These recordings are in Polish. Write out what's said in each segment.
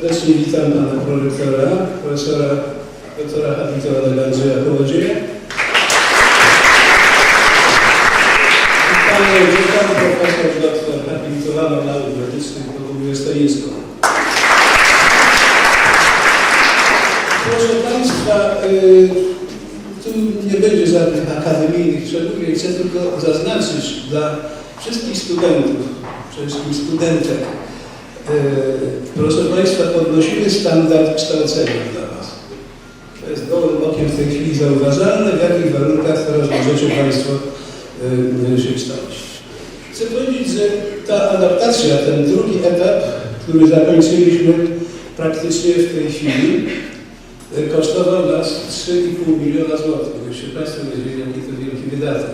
Serdecznie witam pana prorektora, profesora doktora habilitowanego Andrzeja Kołodzieja. Panią dziekan, profesor doktor habilitowaną nauk medycznych Bogumiłę Stoińską. Proszę państwa, y, tu nie będzie żadnych akademijnych przemówień. Chcę tylko zaznaczyć dla wszystkich studentów, przede wszystkim studentek, proszę Państwa, podnosimy standard kształcenia dla Was. To jest gołym okiem w tej chwili zauważalne, w jakich warunkach teraz możecie Państwo y, się kształcić. Chcę powiedzieć, że ta adaptacja, ten drugi etap, który zakończyliśmy praktycznie w tej chwili, y, kosztował nas 3,5 miliona złotych. Byście Państwo wiedzieli, jaki to wielki wydatek.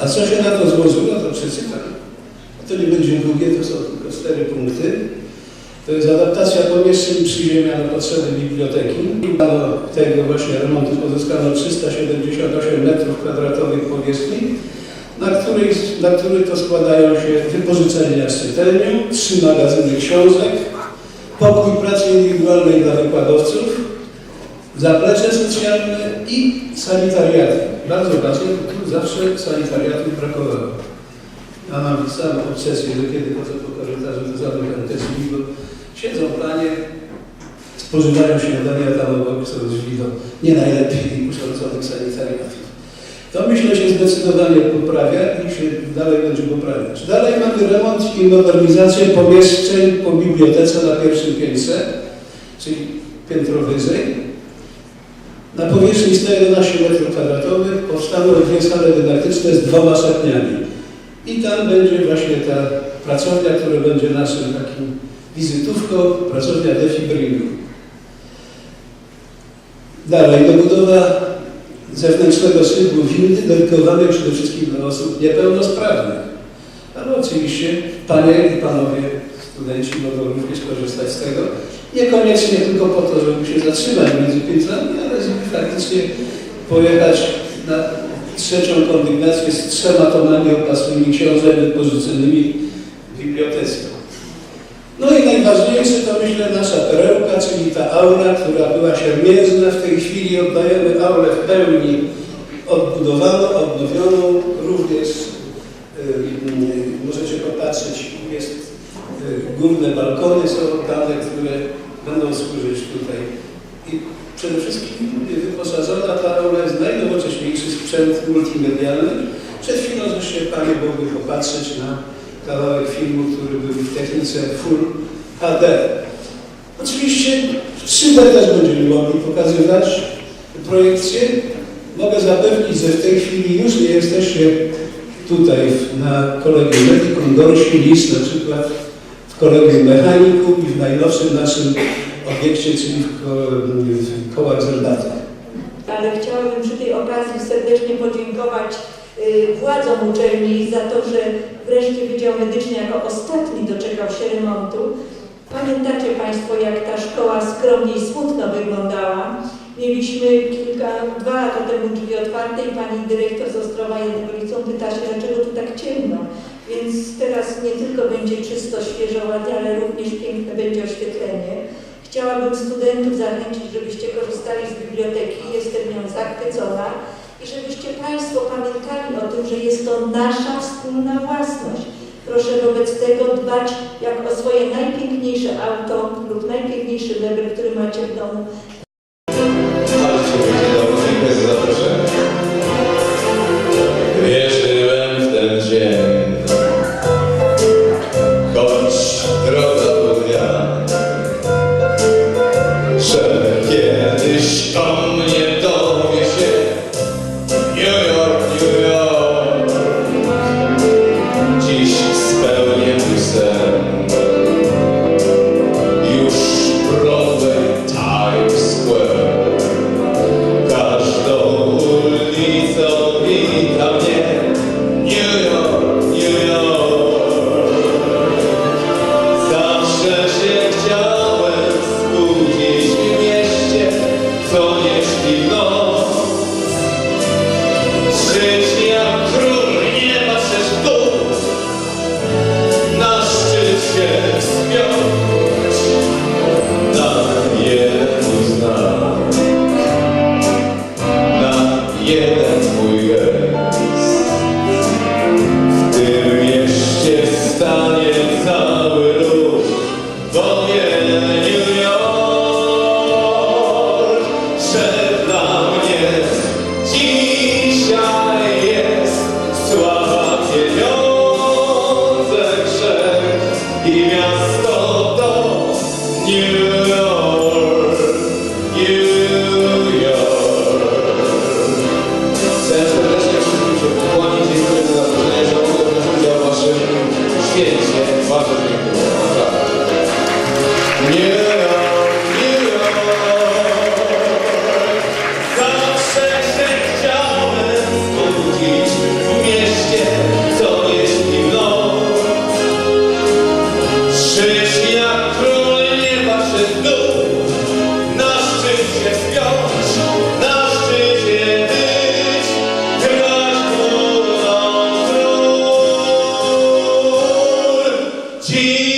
A co się na to złożyło, to przeczytam. To nie będzie długie, to są tylko cztery punkty. To jest adaptacja pomieszczeń przyziemia na potrzeby biblioteki. Do tego właśnie remontu pozyskano 378 metrów kwadratowych powierzchni, na, której, na których to składają się wypożyczenia z czytelnią, trzy magazyny książek, pokój pracy indywidualnej dla wykładowców, zaplecze socjalne i sanitariaty. Bardzo ważne, tu zawsze sanitariatów brakowało. Ja mam samą obsesję, że kiedy chodzę po korytarzu, to zamykam te drzwi, bo siedzą panie, spożywają śniadania tam obok są drzwi do nie najlepiej urządzonych sanitariatów. To myślę się zdecydowanie poprawia i się dalej będzie poprawiać. Dalej mamy remont i modernizację pomieszczeń po bibliotece na pierwszym piętrze, czyli piętro wyżej. Na powierzchni 111 m2 powstaną dwie sale dydaktyczne z dwoma szatniami. I tam będzie właśnie ta pracownia, która będzie naszym takim wizytówką, pracownia defibrillu. Dalej, dobudowa zewnętrznego szyblu windy dedykowanej przede wszystkim dla osób niepełnosprawnych. Ale oczywiście panie i panowie studenci mogą również korzystać z tego. Niekoniecznie tylko po to, żeby się zatrzymać między piętrami, ale żeby faktycznie pojechać na trzecią kondygnację z trzema tomami opasłymi książek wypożyczonymi w bibliotece. Najważniejsze to myślę nasza perełka, czyli ta aula, która była siermiężna. W tej chwili oddajemy aulę w pełni odbudowaną, odnowioną. Również yy, możecie popatrzeć, jest yy, górne balkony są oddane, które będą służyć tutaj. I przede wszystkim wyposażona ta aula jest najnowocześniejszy sprzęt multimedialny. Przed chwilą żeście Panie mogli popatrzeć na kawałek filmu, który był w technice Full HD. Oczywiście 3D też będziemy mogli pokazywać projekcje. Mogę zapewnić, że w tej chwili już nie jesteście tutaj na kolegium medicum gorsi niż na przykład w kolegium mechanikum i w najnowszym naszym obiekcie, czyli w, ko w kołach zębatych. ale chciałabym przy tej okazji serdecznie podziękować y, władzom uczelni za to, że wreszcie Wydział Medyczny jako ostatni doczekał się remontu. Pamiętacie Państwo, jak ta szkoła skromnie i smutno wyglądała? Mieliśmy kilka, dwa lata temu drzwi otwarte i pani dyrektor z Ostrowa jedną ulicą pyta się, dlaczego tu tak ciemno. Więc teraz nie tylko będzie czysto, świeżo, ładnie, ale również piękne będzie oświetlenie. Chciałabym studentów zachęcić, żebyście korzystali z biblioteki, jestem nią zachwycona i żebyście Państwo pamiętali o tym, że jest to nasza wspólna własność. Proszę wobec tego dbać jak o swoje najpiękniejsze auto lub najpiękniejszy mebel, który macie w domu. get Jesus.